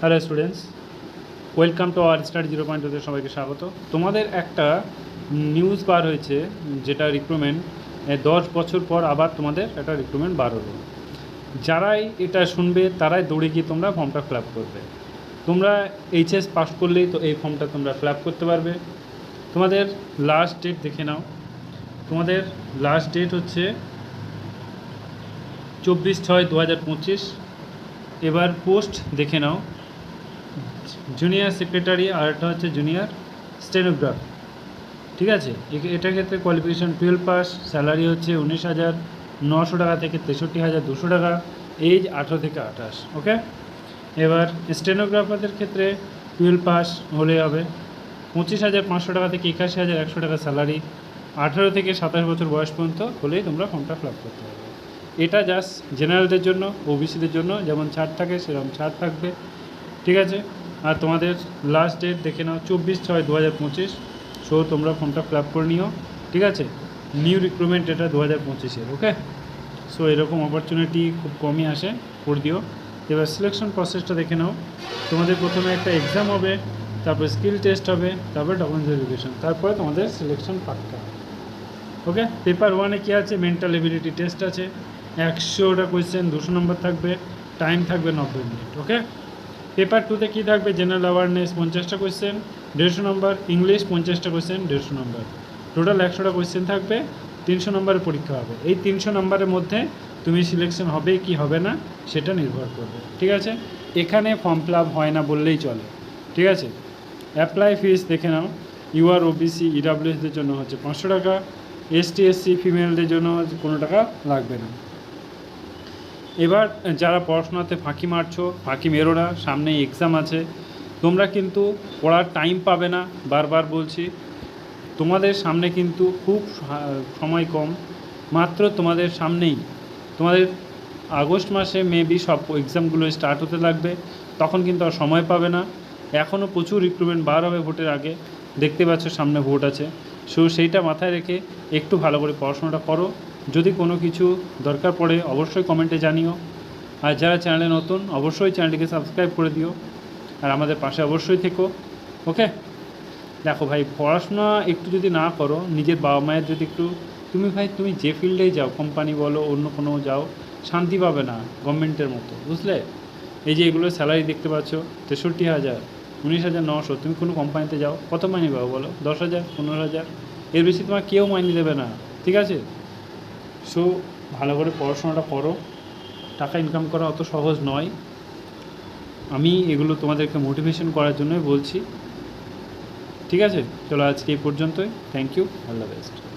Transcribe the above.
Hello students welcome to our study zero point ওদের সবাইকে স্বাগত। তোমাদের একটা নিউজ বার হয়েছে, যেটা রিক্রুটমেন্ট দশ বছর পর আবার তোমাদের একটা রিক্রুটমেন্ট বার হলো। যারাই এটা শুনবে, তারাই দৌড়ে গিয়ে তোমরা ফর্মটা ফিল করবে। তোমরা এইচএস পাস করলেই তো এই ফর্মটা তোমরা ফিল করতে পারবে। তোমাদের লাস্ট ডেট দেখে নাও। তোমাদের লাস্ট ডেট হচ্ছে চব্বিশ ছয় দু এবার পোস্ট দেখে নাও। জুনিয়র সেক্রেটারি আর একটা হচ্ছে জুনিয়র স্টেনোগ্রাফ ঠিক আছে? এটার ক্ষেত্রে কোয়ালিফিকেশান টুয়েলভ পাস স্যালারি হচ্ছে উনিশ হাজার নশো টাকা থেকে তেষট্টি হাজার দুশো টাকা এজ আঠেরো থেকে আঠাশ ওকে এবার স্টেনোগ্রাফারদের ক্ষেত্রে টুয়েলভ পাস হলে হবে পঁচিশ হাজার পাঁচশো টাকা থেকে একাশি হাজার একশো টাকা স্যালারি আঠেরো থেকে সাতাশ বছর বয়স পর্যন্ত হলেই তোমরা ফর্মটা ফিল করতে পারবে। এটা জাস্ট জেনারেলদের জন্য ওবিসিদের জন্য, যেমন ছাড় থাকে সেরকম ছাড় থাকবে। ঠিক আছে? আর তোমাদের লাস্ট ডেট দেখে নাও, চব্বিশ ছয় দু হাজার পঁচিশ। সো তোমরা ফর্মটা ফিল করে নিও, ঠিক আছে? নিউ রিক্রুটমেন্ট এটা দু হাজার পঁচিশের ওকে সো এরকম অপরচুনিটি খুব কমই আসে, করে দিও। এবার সিলেকশন প্রসেসটা দেখে নাও। তোমাদের প্রথমে একটা এক্সাম হবে, তারপর স্কিল টেস্ট হবে, তারপর ডকুমেন্ট ভেরিফিকেশন তারপরে তোমাদের সিলেকশন পাক্কা। ওকে পেপার ওয়ানে কী আছে? মেন্টাল এবিলিটি টেস্ট আছে। একশোটা কোয়েশ্চেন দুশো নম্বর থাকবে টাইম থাকবে নব্বই মিনিট ওকে পেপার টুতে কী থাকবে? জেনারেল অ্যাওয়ারনেস পঞ্চাশটা কোয়েশ্চেন দেড়শো নম্বর ইংলিশ পঞ্চাশটা কোয়েশ্চেন দেড়শো নম্বর টোটাল একশোটা কোয়েশ্চেন থাকবে, তিনশো নম্বরের পরীক্ষা হবে। এই তিনশো নম্বরের মধ্যে তুমি সিলেকশন হবে কি হবে না, সেটা নির্ভর করবে। ঠিক আছে? এখানে ফর্ম ফিল হয় না বললেই চলে। ঠিক আছে? অ্যাপ্লাই ফিস দেখে নাও। ইউআর ওবিসি ইডাব্লিউএসদের জন্য হচ্ছে পাঁচশো টাকা এসটি এসসি ফিমেলদের জন্য কোনো টাকা লাগবে না। এবার যারা পড়াশোনাতে ফাঁকি মারছো, ফাঁকি মেরো না সামনে এক্সাম আছে, তোমরা কিন্তু পড়ার টাইম পাবে না, বারবার বলছি। তোমাদের সামনে কিন্তু খুব সময় কম, মাত্র তোমাদের সামনেই। তোমাদের আগস্ট মাসে মেবি সব এক্সামগুলো স্টার্ট হতে লাগবে, তখন কিন্তু আর সময় পাবে না। এখনও প্রচুর রিক্রুটমেন্ট বার হবে ভোটের আগে, দেখতে পাচ্ছ সামনে ভোট আছে। সো সেইটা মাথায় রেখে একটু ভালো করে পড়াশোনাটা করো। যদি কোনো কিছু দরকার পড়ে অবশ্যই কমেন্টে জানিও। আর যারা চ্যানেলে নতুন, অবশ্যই চ্যানেলটিকে সাবস্ক্রাইব করে দিও। আর আমাদের পাশে অবশ্যই থেকো ওকে দেখো ভাই, পড়াশোনা একটু যদি না করো, নিজের বাবা মায়ের যদি একটু, তুমি ভাই, তুমি যে ফিল্ডেই যাও কোম্পানি বলো, অন্য কোনো যাও, শান্তি পাবে না গভর্নমেন্টের মতো, বুঝলে? এই যে এগুলো স্যালারি দেখতে পাচ্ছ, তেষট্টি হাজার, উনিশ হাজার নশো, তুমি কোনো কোম্পানিতে যাও, কত মাইনে পাবো বলো? দশ হাজার, পনেরো হাজার, এর বেশি তোমার কেউ মাইনে দেবে না, ঠিক আছে? সো ভালো করে পড়াশোনাটা করো। টাকা ইনকাম করা অত সহজ নয়। আমি এগুলো তোমাদেরকে মোটিভেশন করার জন্যই বলছি। ঠিক আছে? চলো আজকে এই পর্যন্তই। Thank you all the best